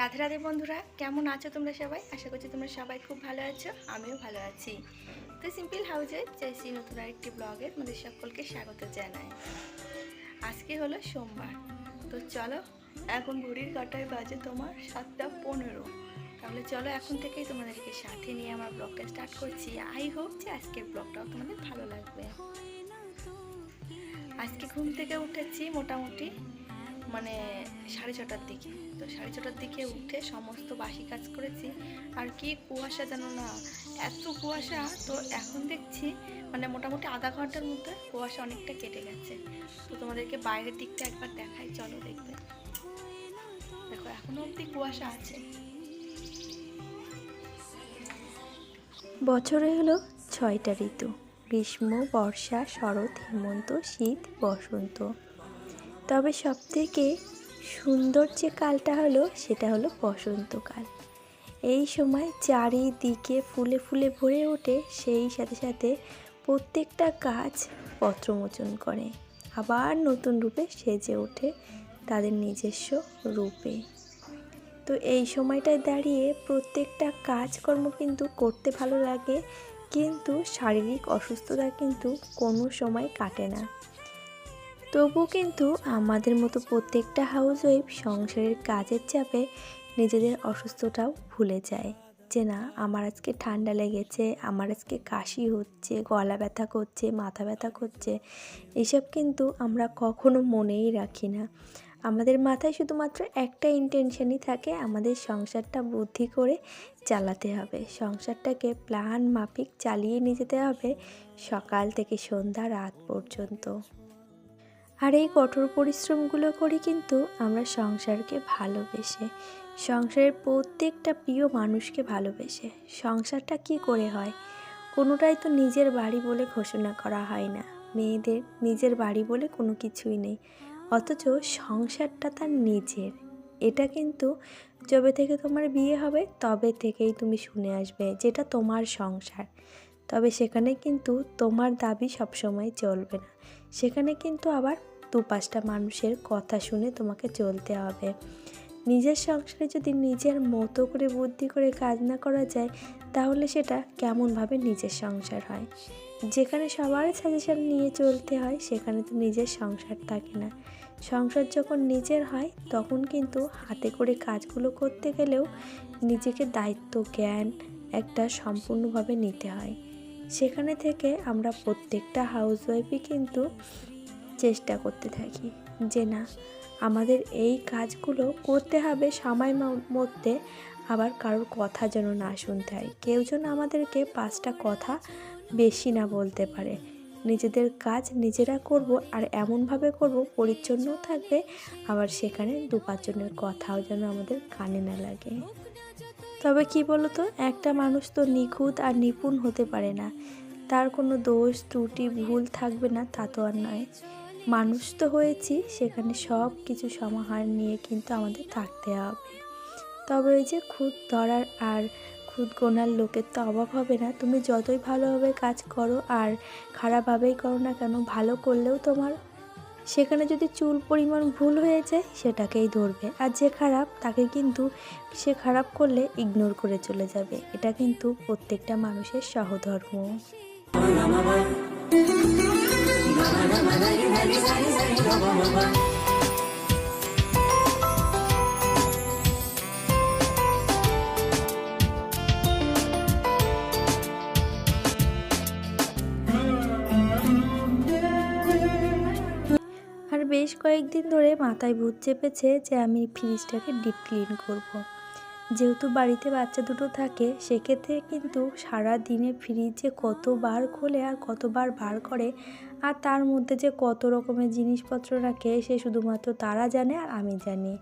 রাধে রাধে বন্ধুরা, কেমন আছো তোমরা সবাই? আশা করছি তোমরা সবাই খুব ভালো আছো, আমিও ভালো আছি। তো সিম্পল হাউজে চাইছি নতুন আরেকটি ব্লগে তোমাদের সকলকে স্বাগত জানাই। আজকে হলো সোমবার, তো চলো, এখন ঘড়ির কাটায় বাজে তোমার সাতটা পনেরো। তাহলে চলো এখন থেকেই তোমাদেরকে সাথে নিয়ে আমার ব্লগটা স্টার্ট করছি। আই হোপ যে আজকের ব্লগটাও তোমাদের ভালো লাগবে। আজকে ঘুম থেকে উঠেছি মোটামুটি মানে সাড়ে ছটার দিকে। তো সাড়ে ছটার দিকে উঠে সমস্ত বাসি কাজ করেছি। আর কি কুয়াশা জানো না? এত কুয়াশা, তো এখন দেখছি মানে মোটামুটি আধা ঘণ্টার মধ্যে কুয়াশা অনেকটা কেটে গেছে। তো তোমাদেরকে বাইরের দিকটা একবার দেখাই, চলো দেখবে। দেখো, এখনও অবধি কুয়াশা আছে। বছরে হলো ছয়টা ঋতু। গ্রীষ্ম, বর্ষা, শরৎ, হেমন্ত, শীত, বসন্ত। তবে সবথেকে সুন্দর যে কালটা হলো, সেটা হলো বসন্তকাল এই সময় চারিদিকে ফুলে ফুলে ভরে ওঠে, সেই সাথে সাথে প্রত্যেকটা গাছ পত্রমোচন করে। আবার নতুন রূপে সেজে ওঠে তাদের নিজস্ব রূপে। তো এই সময়টায় দাঁড়িয়ে প্রত্যেকটা কাজকর্ম কিন্তু করতে ভালো লাগে, কিন্তু শারীরিক অসুস্থতা কিন্তু কোনো সময় কাটে না। তবু কিন্তু আমাদের মতো প্রত্যেকটা হাউস ওয়াইফ সংসারের কাজের চাপে নিজেদের অসুস্থতাও ভুলে যায়। যে না, আমার আজকে ঠান্ডা লেগেছে, আমার আজকে কাশি হচ্ছে, গলা ব্যথা করছে, মাথা ব্যথা করছে, এসব কিন্তু আমরা কখনো মনেই রাখি না। আমাদের মাথায় শুধুমাত্র একটা ইন্টেনশনই থাকে, আমাদের সংসারটা বুদ্ধি করে চালাতে হবে। সংসারটাকে প্ল্যান মাফিক চালিয়ে নিয়ে যেতে হবে সকাল থেকে সন্ধ্যা রাত পর্যন্ত। আর এই কঠোর পরিশ্রমগুলো করি কিন্তু আমরা সংসারকে ভালোবেসে, সংসারের প্রত্যেকটা প্রিয় মানুষকে ভালোবেসে সংসারটা কি করে হয়? কোনোটাই তো নিজের বাড়ি বলে ঘোষণা করা হয় না। মেয়েদের নিজের বাড়ি বলে কোনো কিছুই নেই। অথচ সংসারটা তার নিজের। এটা কিন্তু যবে থেকে তোমার বিয়ে হবে, তবে থেকেই তুমি শুনে আসবে যেটা তোমার সংসার। তবে সেখানে কিন্তু তোমার দাবি সবসময় চলবে না। সেখানে কিন্তু আবার দু পাঁচটা মানুষের কথা শুনে তোমাকে চলতে হবে। নিজের সংসারে যদি নিজের মতো করে বুদ্ধি করে কাজ না করা যায়, তাহলে সেটা কেমনভাবে নিজের সংসার হয়? যেখানে সবার সাজেশন নিয়ে চলতে হয়, সেখানে তো নিজের সংসার থাকে না। সংসার যখন নিজের হয়, তখন কিন্তু হাতে করে কাজগুলো করতে গেলেও নিজেকে দায়িত্ব, জ্ঞান একটা সম্পূর্ণভাবে নিতে হয়। সেখানে থেকে আমরা প্রত্যেকটা হাউসওয়াইফই কিন্তু চেষ্টা করতে থাকি যে না, আমাদের এই কাজগুলো করতে হবে সময় মধ্যে। আবার কারোর কথা যেন না শুনতে হয়। কেউ যেন আমাদেরকে পাঁচটা কথা বেশি না বলতে পারে। নিজেদের কাজ নিজেরা করব আর এমনভাবে করব পরিচ্ছন্নও থাকবে, আবার সেখানে দু পাঁচজনের কথাও যেন আমাদের কানে না লাগে। তবে কি বলতো, একটা মানুষ তো নিখুঁত আর নিপুণ হতে পারে না। তার কোনো দোষ, ত্রুটি, ভুল থাকবে না, তা তো আর নয়। মানুষ তো হয়েছি, সেখানে সব কিছু সমাহার নিয়ে কিন্তু আমাদের থাকতে হবে। তবে ওই যে খুদ ধরার আর খুদ গোনার লোকের তো অভাব হবে না। তুমি যতই ভালোভাবে কাজ করো আর খারাপভাবেই করো না কেন, ভালো করলেও তোমার সেখানে যদি চুল পরিমাণ ভুল হয়ে যায়, সেটাকেই ধরবে। আর যে খারাপ, তাকে কিন্তু সে খারাপ করলে ইগনোর করে চলে যাবে। এটা কিন্তু প্রত্যেকটা মানুষের সহধর্ম। বেশ কয়েকদিন ধরে মাথায় ভূত চেপেছে যে আমি ফ্রিজটাকে ডিপ ক্লিন করব। যেহেতু বাড়িতে বাচ্চা দুটো থাকে, সেক্ষেত্রে কিন্তু সারা দিনে ফ্রিজ কতবার খোলে আর কতবার বার করে আর তার মধ্যে যে কত রকমের জিনিসপত্র রাখে সে শুধুমাত্র তারা জানে আর আমি জানি।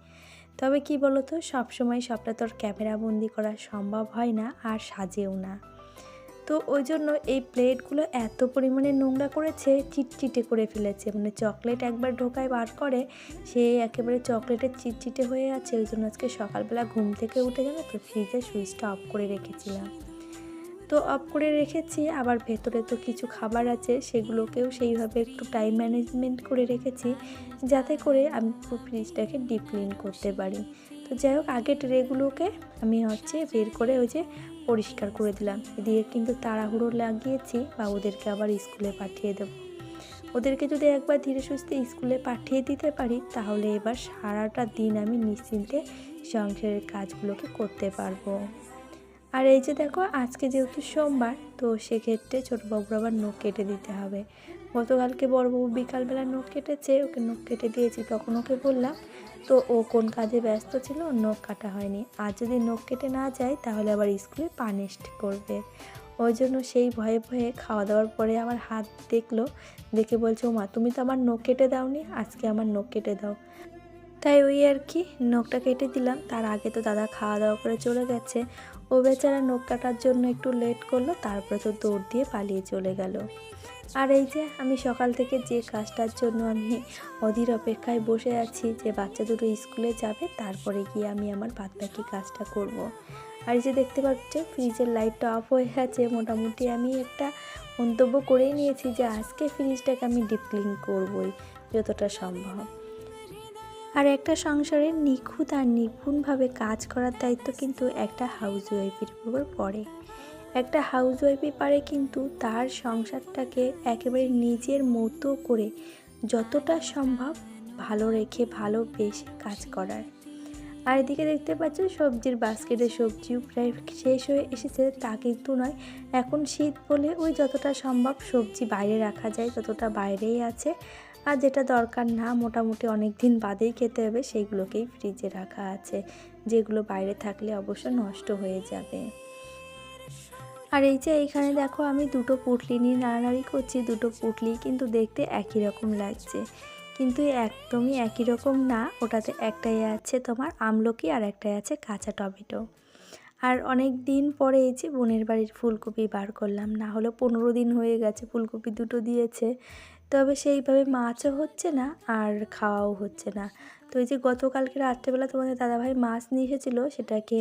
তবে কি বলতো, সবসময় সবটা তোর ক্যামেরা বন্দি করা সম্ভব হয় না আর সাজেও না। তো ওই জন্য এই প্লেটগুলো এত পরিমাণে নোংরা করেছে, চিটচিটে করে ফেলেছে। মানে চকলেট একবার ঢোকায় বার করে, সে একেবারে চকলেটের চিটচিটে হয়ে আছে। ওই জন্য আজকে সকালবেলা ঘুম থেকে উঠে গেল তো ফ্রিজের সুইচটা অফ করে রেখেছিলাম। তো অফ করে রেখেছি, আবার ভেতরে তো কিছু খাবার আছে, সেগুলোকেও সেইভাবে একটু টাইম ম্যানেজমেন্ট করে রেখেছি, যাতে করে আমি পুরো ফ্রিজটাকে ডিপ ক্লিন করতে পারি। তো যাই হোক আগে ট্রেগুলোকে আমি হচ্ছে বের করে ওই যে পরিষ্কার করে দিলাম। এদিকে কিন্তু তাড়াহুড়ো লাগিয়েছি, বা ওদেরকে আবার স্কুলে পাঠিয়ে দেবো। ওদেরকে যদি একবার ধীরে সুস্থে স্কুলে পাঠিয়ে দিতে পারি, তাহলে এবার সারাটা দিন আমি নিশ্চিন্তে সংসারের কাজগুলোকে করতে পারব। আর এই যে দেখো, আজকে যেহেতু সোমবার, তো সেক্ষেত্রে ছোটোবাবুর আবার নখ কেটে দিতে হবে। গতকালকে বড়বাবু বিকালবেলা নখ কেটেছে, ওকে নখ কেটে দিয়েছি তখন ওকে বললাম, তো ও কোন কাজে ব্যস্ত ছিল, নখ কাটা হয়নি। আর যদি নখ কেটে না যায়, তাহলে আবার স্কুলে পানিশড করবে। ওই জন্য সেই ভয়ে ভয়ে খাওয়া দাওয়ার পরে আমার হাত দেখল, দেখে বলছে ও মা তুমি তো আমার নখ কেটে দাওনি, আজকে আমার নখ কেটে দাও। তাই ওই আর কি, নখটা কেটে দিলাম। তার আগে তো দাদা খাওয়া দাওয়া করে চলে গেছে। ও বেচারা নখ কাটার জন্য একটু লেট করল, তারপরে তো দৌড় দিয়ে পালিয়ে চলে গেল আর এই যে, আমি সকাল থেকে যে কাজটার জন্য আমি অধীর অপেক্ষায় বসে আছি যে বাচ্চা দুটো স্কুলে যাবে, তারপরে গিয়ে আমি আমার বাদ বাকি কাজটা করব। আর যে দেখতে পাচ্ছ, ফ্রিজের লাইটটা অফ হয়ে গেছে, মোটামুটি আমি একটা মন্তব্য করেই নিয়েছি যে আজকে ফ্রিজটাকে আমি ডিপ ক্লিন করবই, যতটা সম্ভব আর একটা সংসারে নিখুঁত আর নিপুণভাবে কাজ করার দায়িত্ব কিন্তু একটা হাউস ওয়াইফের উপর পড়ে। একটা হাউস ওয়াইফই পারে কিন্তু তার সংসারটাকে একেবারে নিজের মতো করে যতটা সম্ভব ভালো রেখে ভালোবেসে কাজ করার। আর এদিকে দেখতে পাচ্ছ, সবজির বাস্কেটে সবজিও প্রায় শেষ হয়ে এসেছে, তা কিন্তু নয়। এখন শীত বলে ওই যতটা সম্ভব সবজি বাইরে রাখা যায়, ততটা বাইরেই আছে। আর যেটা দরকার না, মোটামুটি অনেক দিন বাদেই খেতে হবে, সেইগুলোকেই ফ্রিজে রাখা আছে। যেগুলো বাইরে থাকলে অবশ্য নষ্ট হয়ে যাবে। আর এই যে এইখানে দেখো, আমি দুটো পুটলি নিয়ে নাড়ানাড়ি করছি, দুটো পুটলি কিন্তু দেখতে একই রকম লাগছে। কিন্তু একদমই একই রকম না, ওটাতে একটাই আছে তোমার আমলকি আর একটাই আছে কাঁচা টমেটো। আর অনেক দিন পরে এই যে বোনের বাড়ির ফুলকপি বার করলাম, না হলে পনেরো দিন হয়ে গেছে, ফুলকপি দুটো দিয়েছে। তবে সেইভাবে মাছও হচ্ছে না আর খাওয়াও হচ্ছে না। তো এই যে গতকালকে রাত্রেবেলা তোমাদের দাদাভাই মাছ নিয়ে এসেছিল, সেটাকে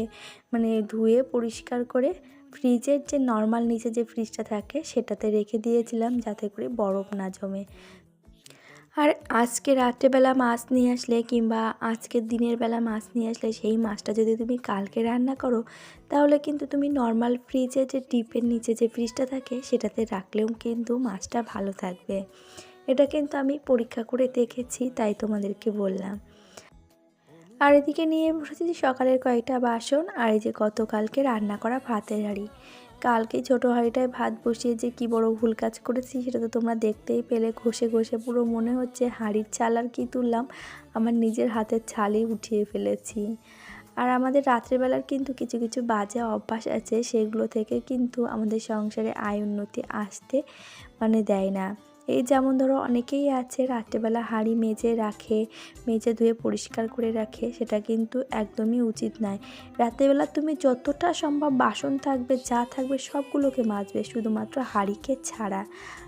মানে ধুয়ে পরিষ্কার করে ফ্রিজের যে নর্মাল নিচে যে ফ্রিজটা থাকে, সেটাতে রেখে দিয়েছিলাম যাতে করে বরফ না জমে। আর আজকে রাত্রেবেলা মাছ নিয়ে আসলে কিংবা আজকের দিনের বেলা মাছ নিয়ে আসলে সেই মাছটা যদি তুমি কালকে রান্না করো, তাহলে কিন্তু তুমি নর্মাল ফ্রিজে যে ডিপের নিচে যে ফ্রিজটা থাকে, সেটাতে রাখলেও কিন্তু মাছটা ভালো থাকবে। এটা কিন্তু আমি পরীক্ষা করে দেখেছি, তাই তোমাদেরকে বললাম। আর এদিকে নিয়ে বসেছি সকালের কয়েকটা বাসন, আর এই যে গতকালকে রান্না করা ভাতের হাঁড়ি। কালকে ছোটো হাঁড়িটায় ভাত বসিয়ে যে কি বড় ভুল কাজ করেছি সেটা তো তোমরা দেখতেই পেলে। ঘষে ঘষে পুরো মনে হচ্ছে হাঁড়ির ছাল আর কি তুললাম। আমার নিজের হাতের ছালই উঠিয়ে ফেলেছি। আর আমাদের রাত্রেবেলার কিন্তু কিছু কিছু বাজে অভ্যাস আছে। সেগুলো থেকে কিন্তু আমাদের সংসারে আয় উন্নতি আসতে মানে দেয় না। এই যেমন ধরো অনেকেই আছে রাত্রেবেলা হাঁড়ি মেজে রাখে, মেজে ধুয়ে পরিষ্কার করে রাখে, সেটা কিন্তু একদমই উচিত নয়। রাত্রেবেলা তুমি যতটা সম্ভব বাসন থাকবে, যা থাকবে সবগুলোকে মাজবে, শুধুমাত্র হাঁড়িকে ছাড়া।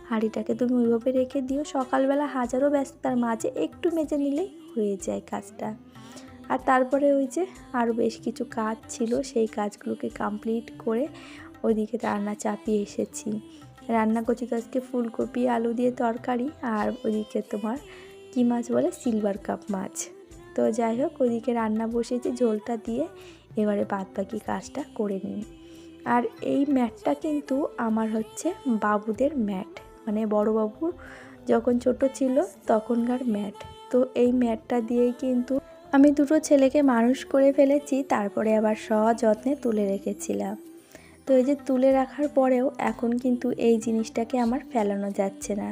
হাঁড়িটাকে তুমি ওইভাবে রেখে দিও, সকালবেলা হাজারো ব্যস্ততার মাঝে একটু মেজে নিলেই হয়ে যায় কাজটা। আর তারপরে ওই যে আরও বেশ কিছু কাজ ছিল, সেই কাজগুলোকে কমপ্লিট করে ওইদিকে রান্না চাপিয়ে এসেছি। রান্না করছি তো আজকে ফুলকপি, আলু দিয়ে তরকারি আর ওইদিকে তোমার কী মাছ বলে? সিলভার কাপ মাছ। তো যাই হোক ওইদিকে রান্না বসিয়েছি, ঝোলটা দিয়ে এবারে বাদ বাকি কাজটা করে নিই। আর এই ম্যাটটা কিন্তু আমার হচ্ছে বাবুদের ম্যাট। মানে বড় বাবু যখন ছোট ছিল তখনকার ম্যাট। তো এই ম্যাটটা দিয়েই কিন্তু আমি দুটো ছেলেকে মানুষ করে ফেলেছি, তারপরে আবার সযত্নে তুলে রেখেছিলাম। তো এই যে তুলে রাখার পরেও এখন কিন্তু এই জিনিসটাকে আমার ফেলানো যাচ্ছে না।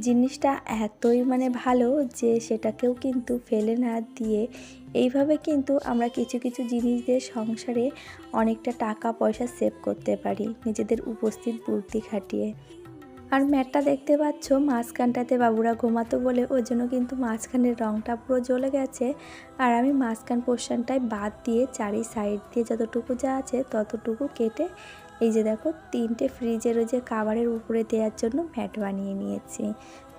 জিনিসটা এতই মানে ভালো যে সেটাকেও কিন্তু ফেলে না দিয়ে এইভাবে কিন্তু আমরা কিছু কিছু জিনিস দিয়ে সংসারে অনেকটা টাকা পয়সা সেভ করতে পারি, নিজেদের উপস্থিত বুদ্ধি খাটিয়ে। আর ম্যাটটা দেখতে পাচ্ছ, মাঝখানটাতে বাবুরা ঘুমাতো বলে ওই জন্য কিন্তু মাঝখানের রঙটা পুরো জ্বলে গেছে। আর আমি মাঝখান পোর্শনটায় বাদ দিয়ে চারি সাইড দিয়ে যতটুকু যা আছে ততটুকু কেটে এই যে দেখো, তিনটে ফ্রিজের ওই যে কাভারের উপরে দেওয়ার জন্য ম্যাট বানিয়ে নিয়েছি।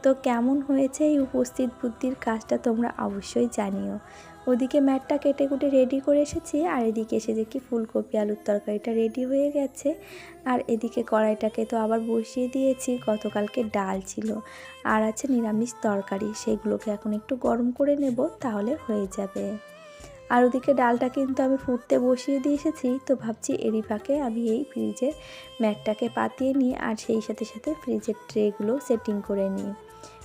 তো কেমন হয়েছে এই উপস্থিত বুদ্ধির কাজটা তোমরা অবশ্যই জানিও। ওদিকে ম্যাটটা কেটে কুটে রেডি করে এসেছি, আর এদিকে এসে দেখি ফুলকপি, আলুর তরকারিটা রেডি হয়ে গেছে। আর এদিকে কড়াইটাকে তো আবার বসিয়ে দিয়েছি, গতকালকে ডাল ছিল। আর আছে নিরামিষ তরকারি, সেগুলোকে এখন একটু গরম করে নেব, তাহলে হয়ে যাবে। আর ওদিকে ডালটা কিন্তু আমি ফুটতে বসিয়ে দিয়ে এসেছি, তো ভাবছি এরই ফাঁকে আমি এই ফ্রিজের ম্যাটটাকে পাতিয়ে নিই, আর সেই সাথে সাথে ফ্রিজের ট্রেগুলো সেটিং করে নিই।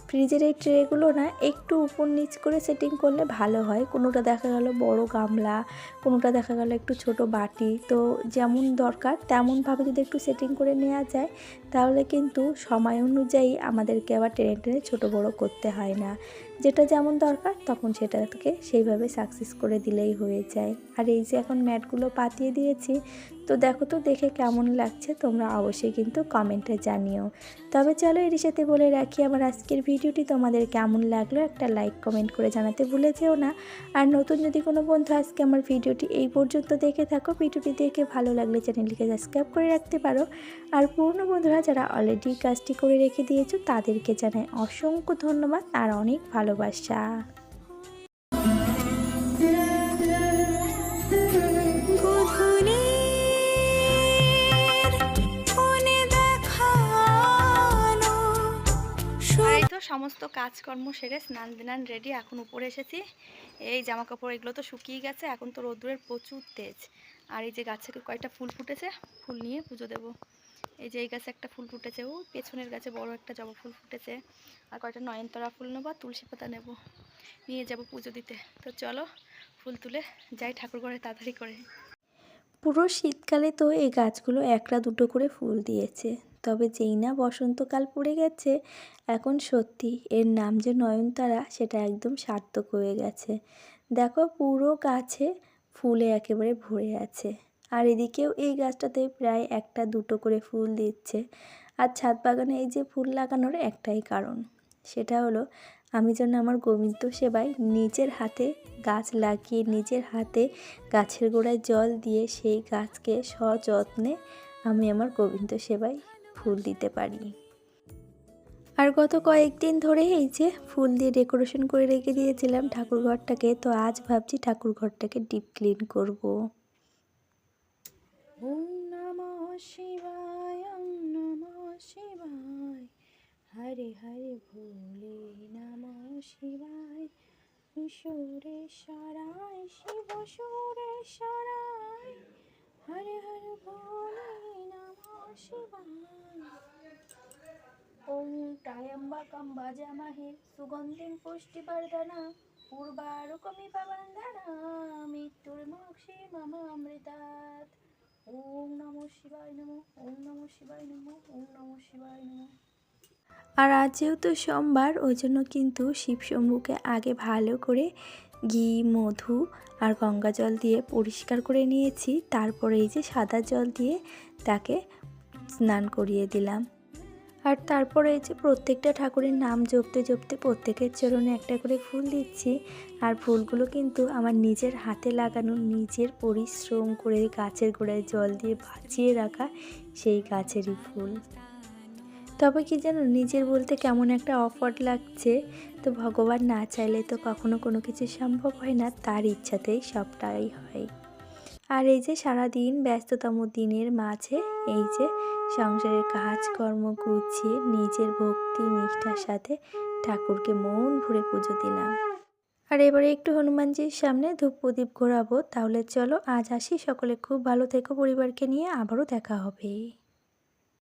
ফ্রিজের এই ট্রেগুলো না একটু উপর নিচ করে সেটিং করলে ভালো হয়। কোনোটা দেখা গেল বড় গামলা, কোনোটা দেখা গেল একটু ছোট বাটি। তো যেমন দরকার, তেমনভাবে যদি একটু সেটিং করে নেওয়া যায়, তাহলে কিন্তু সময় অনুযায়ী আমাদেরকে আবার টেনে টেনে ছোটো বড়ো করতে হয় না। যেটা যেমন দরকার তখন সেটাকে সেইভাবে সাকসেস করে দিলেই হয়ে যায়। আর এই যে এখন ম্যাটগুলো পাতিয়ে দিয়েছি, তো দেখো তো দেখে কেমন লাগছে, তোমরা অবশ্যই কিন্তু কমেন্টে জানিও। তবে চলো এর সাথে বলে রাখি, আমার আজকের ভিডিওটি তোমাদের কেমন লাগল একটা লাইক কমেন্ট করে জানাতে ভুলে যেও না। আর নতুন যদি কোনো বন্ধু আজকে আমার ভিডিওটি এই পর্যন্ত দেখে থাকো, ভিডিওটি দেখে ভালো লাগলে চ্যানেলটিকে সাবস্ক্রাইব করে রাখতে পারো। আর পুরনো বন্ধুরা যারা অলরেডি কাজটি করে রেখে দিয়েছ, তাদেরকে জানাই অসংখ্য ধন্যবাদ, আর অনেক ভালোবাসা। সমস্ত কাজকর্ম সেরে স্নান দিনান রেডি এখন উপরে এসেছি। এই জামা কাপড় এগুলো তো শুকিয়ে গেছে এখন তো রোদ্দুরের প্রচুর তেজ। আর এই যে গাছে কয়েকটা ফুল ফুটেছে ফুল নিয়ে পুজো দেব। এই যে এই গাছে একটা ফুল ফুটেছে, ও পেছনের গাছে বড় একটা জবা ফুল ফুটেছে। আর কয়েকটা নয়নতরা ফুল নেব আর তুলসী পাতা নেব। নিয়ে যাব পুজো দিতে। তো চলো, ফুল তুলে যাই ঠাকুর ঘরে তাড়াতাড়ি করে। পুরো শীতকালে তো এই গাছগুলো একটা দুটো করে ফুল দিয়েছে। তবে যেই না বসন্তকাল পড়ে গেছে, এখন সত্যি এর নাম যে নয়নতারা, সেটা একদম সার্থক হয়ে গেছে। দেখো পুরো গাছে ফুলে একেবারে ভরে আছে। আর এদিকেও এই গাছটাতে প্রায় একটা দুটো করে ফুল দিচ্ছে। আর ছাদ বাগানে এই যে ফুল লাগানোর একটাই কারণ, সেটা হলো আমি যেন আমার গোবিন্দ সেবায় নিজের হাতে গাছ লাগিয়ে, নিজের হাতে গাছের গোড়ায় জল দিয়ে সেই গাছকে সযত্নে আমি আমার গোবিন্দ সেবায় ফুল দিতে পারি। আর গত কয়েকদিন ধরে এই যে ফুল দিয়ে ডেকোরেশন করে রেখে দিয়েছিলাম ঠাকুর ঘরটাকে তো আজ ভাবছি ঠাকুর ঘরটাকে ডিপ ক্লিন করব। ওম নমঃ শিবায়, ওম শিবায়। হরে হরে ভোলে নমঃ শিবায়। সুরেশ্বরায় শিব সুরেশ্বরায় হরে হরে ভোলে নমঃ শিবায়। ওম ত্র্যম্বকম ভজামহে সুগন্ধিম পুষ্টিবর্ধনা পূর্বারুকমিব বন্দনা মৃত্যুর্মোক্ষে মম অমৃতাৎ ওম শিবায় ওম শিবায় ওম শিবায় আর আজ যেহেতু সোমবার, ওই জন্য কিন্তু শিব শম্ভুকে আগে ভালো করে ঘি, মধু আর গঙ্গা জল দিয়ে পরিষ্কার করে নিয়েছি। তারপরে এই যে সাদা জল দিয়ে তাকে স্নান করিয়ে দিলাম। আর তারপরে এই যে প্রত্যেকটা ঠাকুরের নাম জপতে জপতে প্রত্যেকের চরণে একটা করে ফুল দিচ্ছি। আর ফুলগুলো কিন্তু আমার নিজের হাতে লাগানো, নিজের পরিশ্রম করে গাছের গোড়ায় জল দিয়ে বাঁচিয়ে রাখা সেই গাছেরই ফুল। তবে কি যেন নিজের বলতে কেমন একটা অফার লাগছে। তো ভগবান না চাইলে তো কখনো কোনো কিছু সম্ভব হয় না, তার ইচ্ছাতেই সবটাই হয়। আর এই যে সারাদিন ব্যস্ততম দিনের মাঝে এই যে, সংসারের কাজকর্ম গুছিয়ে নিজের ভক্তি নিষ্ঠার সাথে ঠাকুরকে মন ভরে পুজো দিলাম। আর এবারে একটু হনুমানজির সামনে ধূপ প্রদীপ ঘোরাবো, তাহলে চলো আজ আসি। সকলে খুব ভালো থেকো পরিবারকে নিয়ে, আবারও দেখা হবে।